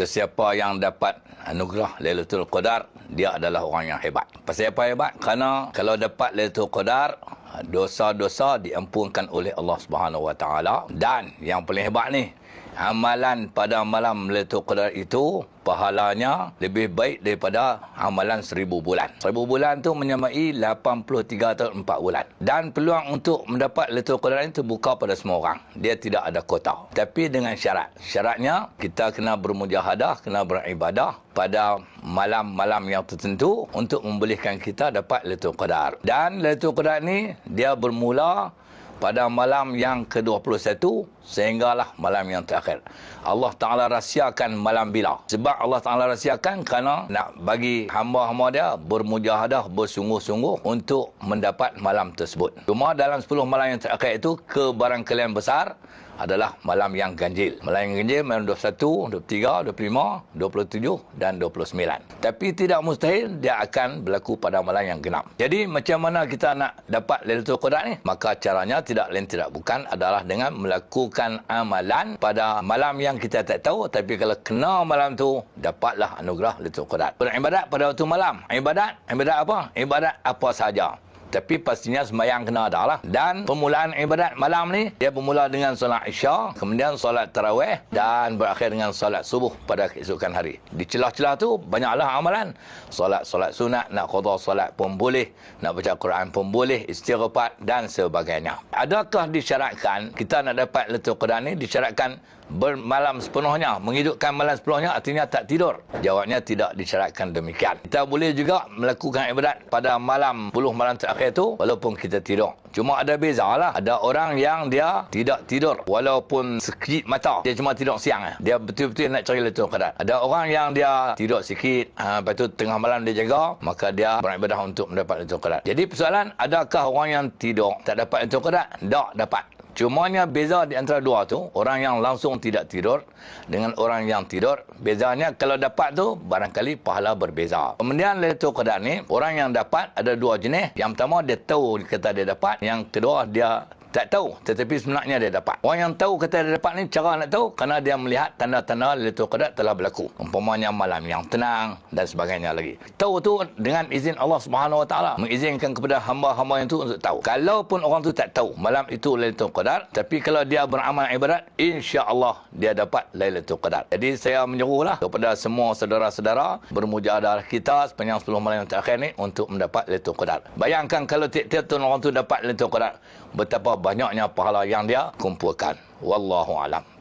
Sesiapa yang dapat anugerah Lailatul Qadar, dia adalah orang yang hebat. Pasal apa hebat? Kerana kalau dapat Lailatul Qadar, dosa-dosa diampunkan oleh Allah Subhanahu Wa Taala dan yang paling hebat ni, amalan pada malam Lailatul Qadar itu pahalanya lebih baik daripada amalan seribu bulan. Seribu bulan tu menyamai 83 tahun 4 bulan. Dan peluang untuk mendapat Lailatul Qadar itu terbuka pada semua orang. Dia tidak ada kota. Tapi dengan syarat. Syaratnya kita kena bermujahadah, kena beribadah pada malam-malam yang tertentu untuk membolehkan kita dapat Lailatul Qadar. Dan Lailatul Qadar ni dia bermula pada malam yang ke-21 sehinggalah malam yang terakhir. Allah Ta'ala rahsiakan malam bila. Sebab Allah Ta'ala rahsiakan kerana nak bagi hamba-hamba dia bermujahadah, bersungguh-sungguh untuk mendapat malam tersebut. Cuma dalam 10 malam yang terakhir itu, kebarangkalian besar adalah malam yang ganjil. Malam yang ganjil malam 21, 23, 25, 27 dan 29. Tapi tidak mustahil dia akan berlaku pada malam yang genap. Jadi macam mana kita nak dapat Lailatul Qadar ni? Maka caranya tidak lain tidak bukan adalah dengan melakukan amalan pada malam yang kita tak tahu tapi kalau kena malam tu dapatlah anugerah Lailatul Qadar. Beribadat pada waktu malam. Ibadat, ibadat apa? Ibadat apa saja. Tapi pastinya sembahyang kena ada lah. Dan permulaan ibadat malam ni, dia bermula dengan solat isya, kemudian solat tarawih dan berakhir dengan solat subuh pada keesokan hari. Di celah-celah tu, banyaklah amalan. Solat-solat sunat, nak qadha solat pun boleh, nak baca Quran pun boleh, istighfar dan sebagainya. Adakah disyaratkan, kita nak dapat letuk Quran ni, disyaratkan bermalam sepenuhnya, menghidupkan malam sepenuhnya artinya tak tidur. Jawabnya tidak disyaratkan demikian. Kita boleh juga melakukan ibadat pada malam 10 malam terakhir tu walaupun kita tidur. Cuma ada beza lah. Ada orang yang dia tidak tidur walaupun sekejap mata. Dia cuma tidur siang. Eh. Dia betul-betul nak cari letup keadaan. Ada orang yang dia tidur sikit. Ha, lepas tu tengah malam dia jaga. Maka dia beribadah untuk mendapat letup keadaan. Jadi persoalan adakah orang yang tidur tak dapat letup keadaan? Tak dapat. Cumanya beza di antara dua tu, orang yang langsung tidak tidur dengan orang yang tidur, bezanya kalau dapat tu barangkali pahala berbeza. Kemudian Lailatul Qadar ni, orang yang dapat ada dua jenis. Yang pertama dia tahu kata dia dapat, yang kedua dia tak tahu tetapi sebenarnya dia dapat. Orang yang tahu kata dia dapat ni cara nak tahu kerana dia melihat tanda-tanda Lailatul Qadar telah berlaku. Umpamanya malam yang tenang dan sebagainya lagi. Tahu tu dengan izin Allah Subhanahu Wa Taala. Mengizinkan kepada hamba-hamba yang tu untuk tahu. Kalaupun orang tu tak tahu malam itu Lailatul Qadar tapi kalau dia beramal ibadat insya-Allah dia dapat Lailatul Qadar jadi saya menyerulah kepada semua saudara-saudara bermujahadah kita sepanjang 10 malam yang terakhir ni untuk mendapat Lailatul Qadar bayangkan kalau tiap-tiap tahun orang tu dapat Lailatul Qadar betapa banyaknya pahala yang dia kumpulkan. Wallahu alam.